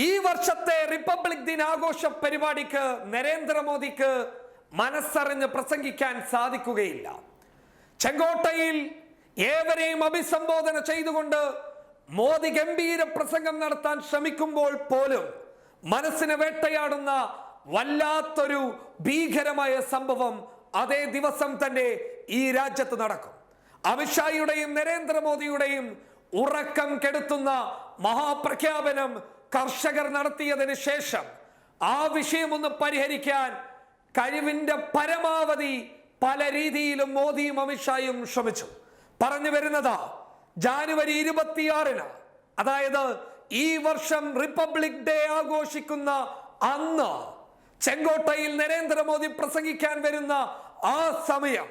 ഈ വർഷത്തെ റിപ്പബ്ലിക് ദിനാഘോഷ പരിപാടിക്ക് നരേന്ദ്രമോദിക്ക് മനസ്സറിഞ്ഞ് പ്രസംഗിക്കാൻ സാധിക്കുകയില്ല. ചെങ്കോട്ടയിൽ ഏവരെയും അഭിസംബോധന ചെയ്തുകൊണ്ട് മോദി ഗംഭീര പ്രസംഗം നടത്താൻ ശ്രമിക്കുമ്പോൾ പോലും മനസ്സിനെ വേട്ടയാടുന്ന വല്ലാത്തൊരു ഭീകരമായ സംഭവം അതേ ദിവസം തന്നെ ഈ രാജ്യത്ത് നടക്കും. അമിത്ഷായുടെയും നരേന്ദ്രമോദിയുടെയും ഉറക്കം കെടുത്തുന്ന മഹാപ്രഖ്യാപനം കർഷകർ നടത്തിയതിന് ശേഷം ആ വിഷയമൊന്ന് പരിഹരിക്കാൻ കഴിവിന്റെ പരമാവധി പല രീതിയിലും മോദിയും അമിത്ഷായും ശ്രമിച്ചു. പറഞ്ഞു വരുന്നതാ ജാനുവരി ഇരുപത്തിയാറിന് അതായത് ഈ വർഷം റിപ്പബ്ലിക് ഡേ ആഘോഷിക്കുന്ന അന്ന് ചെങ്കോട്ടയിൽ നരേന്ദ്രമോദി പ്രസംഗിക്കാൻ വരുന്ന ആ സമയം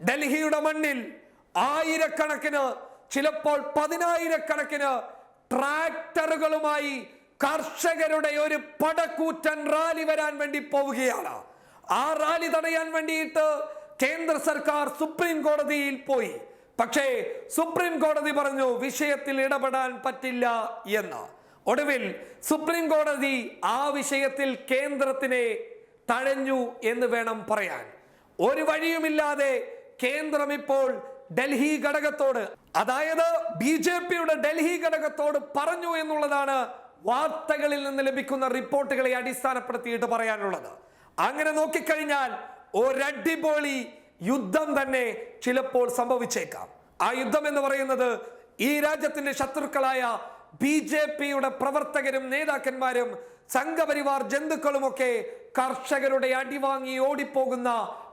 ഡൽഹിയുടെ മണ്ണിൽ ആയിരക്കണക്കിന് ചിലപ്പോൾ പതിനായിരക്കണക്കിന് ട്രാക്ടറുകളുമായി കർഷകരുടെ ഒരു പടക്കൂറ്റൻ റാലി വരാൻ വേണ്ടി പോവുകയാണ്. ആ റാലി തടയാൻ വേണ്ടിയിട്ട് കേന്ദ്ര സർക്കാർ സുപ്രീം കോടതിയിൽ പോയി. പക്ഷേ സുപ്രീം കോടതി പറഞ്ഞു വിഷയത്തിൽ ഇടപെടാൻ പറ്റില്ല എന്ന്. ഒടുവിൽ സുപ്രീം കോടതി ആ വിഷയത്തിൽ കേന്ദ്രത്തിനെ തഴഞ്ഞു എന്ന് വേണം പറയാൻ. ഒരു വഴിയുമില്ലാതെ കേന്ദ്രം ഇപ്പോൾ ഡൽഹി ഘടകത്തോട് അതായത് ബി ജെ പിയുടെ ഡൽഹി ഘടകത്തോട് പറഞ്ഞു എന്നുള്ളതാണ് വാർത്തകളിൽ നിന്ന് ലഭിക്കുന്ന റിപ്പോർട്ടുകളെ അടിസ്ഥാനപ്പെടുത്തിയിട്ട് പറയാനുള്ളത്. അങ്ങനെ നോക്കിക്കഴിഞ്ഞാൽ ഒരടിപൊളി യുദ്ധം തന്നെ ചിലപ്പോൾ സംഭവിച്ചേക്കാം. ആ യുദ്ധം എന്ന് പറയുന്നത് ഈ രാജ്യത്തിന്റെ ശത്രുക്കളായ ബി ജെ പിയുടെ പ്രവർത്തകരും നേതാക്കന്മാരും സംഘപരിവാർ ജന്തുക്കളുമൊക്കെ കർഷകരുടെ അടിവാങ്ങി ഓടിപ്പോകുന്ന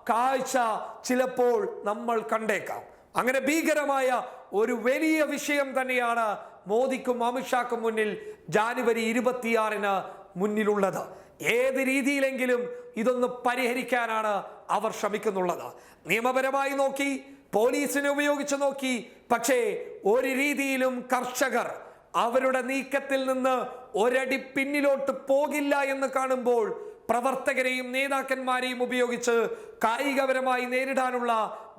കാഴ്ച ചിലപ്പോൾ നമ്മൾ കണ്ടേക്കാം. അങ്ങനെ ഭീകരമായ ഒരു വലിയ വിഷയം തന്നെയാണ് മോദിക്കും അമിത്ഷാക്കും മുന്നിൽ ജാനുവരി ഇരുപത്തിയാറിന് മുന്നിലുള്ളത്. ഏത് രീതിയിലെങ്കിലും ഇതൊന്ന് പരിഹരിക്കാനാണ് അവർ ശ്രമിക്കുന്നുള്ളത്. നിയമപരമായി നോക്കി പോലീസിനെ ഉപയോഗിച്ച് നോക്കി പക്ഷേ ഒരു രീതിയിലും കർഷകർ അവരുടെ നീക്കത്തിൽ നിന്ന് ഒരടി പിന്നിലോട്ട് പോകില്ല എന്ന് കാണുമ്പോൾ പ്രവർത്തകരെയും നേതാക്കന്മാരെയും ഉപയോഗിച്ച് കായികപരമായി നേരിടാനുള്ള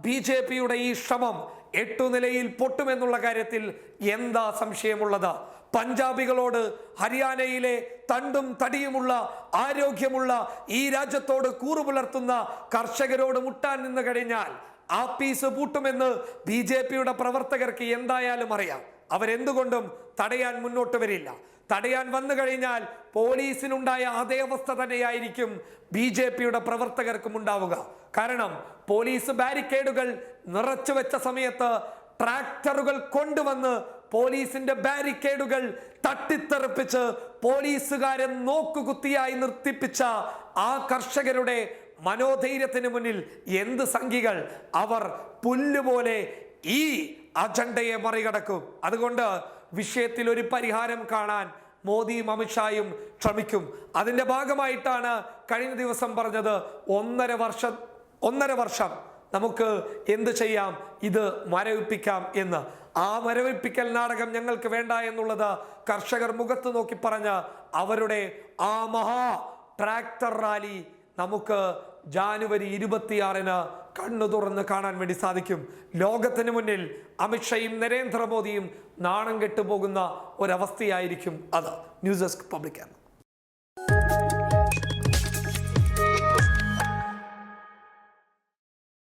ബി ജെ പിയുടെ ഈ ശ്രമം എട്ടു നിലയിൽ പൊട്ടുമെന്നുള്ള കാര്യത്തിൽ എന്താ സംശയമുള്ളത്? പഞ്ചാബികളോട് ഹരിയാനയിലെ തണ്ടും തടിയുമുള്ള ആരോഗ്യമുള്ള ഈ രാജ്യത്തോട് കൂറുപുലർത്തുന്ന കർഷകരോട് മുട്ടാൻ നിന്ന് കഴിഞ്ഞാൽ ആ പീസ് പൂട്ടുമെന്ന് ബി പ്രവർത്തകർക്ക് എന്തായാലും അറിയാം. അവരെന്തുകൊണ്ടും തടയാൻ മുന്നോട്ട് വരില്ല. തടയാൻ വന്നു കഴിഞ്ഞാൽ പോലീസിനുണ്ടായ അതേ അവസ്ഥ തന്നെയായിരിക്കും ബി ജെ പിയുടെ പ്രവർത്തകർക്കും ഉണ്ടാവുക. കാരണം പോലീസ് ബാരിക്കേഡുകൾ നിറച്ചു വെച്ച സമയത്ത് ട്രാക്ടറുകൾ കൊണ്ടുവന്ന് പോലീസിന്റെ ബാരിക്കേഡുകൾ തട്ടിത്തെറിപ്പിച്ച് പോലീസുകാരെ നോക്കുകുത്തിയായി നിർത്തിപ്പിച്ച ആ കർഷകരുടെ മനോധൈര്യത്തിന് മുന്നിൽ എന്ത് സംഖികൾ? അവർ പുല്ലുപോലെ ഈ അജണ്ടയെ മറികടക്കും. അതുകൊണ്ട് വിഷയത്തിൽ ഒരു പരിഹാരം കാണാൻ മോദിയും അമിത്ഷായും ശ്രമിക്കും. അതിന്റെ ഭാഗമായിട്ടാണ് കഴിഞ്ഞ ദിവസം പറഞ്ഞത് ഒന്നര വർഷം ഒന്നര വർഷം നമുക്ക് എന്ത് ചെയ്യാം? ഇത് മരവിപ്പിക്കാം എന്ന്. ആ മരവിപ്പിക്കൽ നാടകം ഞങ്ങൾക്ക് വേണ്ട എന്നുള്ളത് കർഷകർ മുഖത്ത് നോക്കി പറഞ്ഞ് അവരുടെ ആ മഹാ ട്രാക്ടർ റാലി നമുക്ക് ജാനുവരി ഇരുപത്തിയാറിന് കണ്ണു തുറന്ന് കാണാൻ വേണ്ടി സാധിക്കും. ലോകത്തിന് മുന്നിൽ അമിത്ഷയും നരേന്ദ്രമോദിയും നാണം കെട്ടുപോകുന്ന ഒരവസ്ഥയായിരിക്കും അത്. News desk പബ്ലിക്കാണ്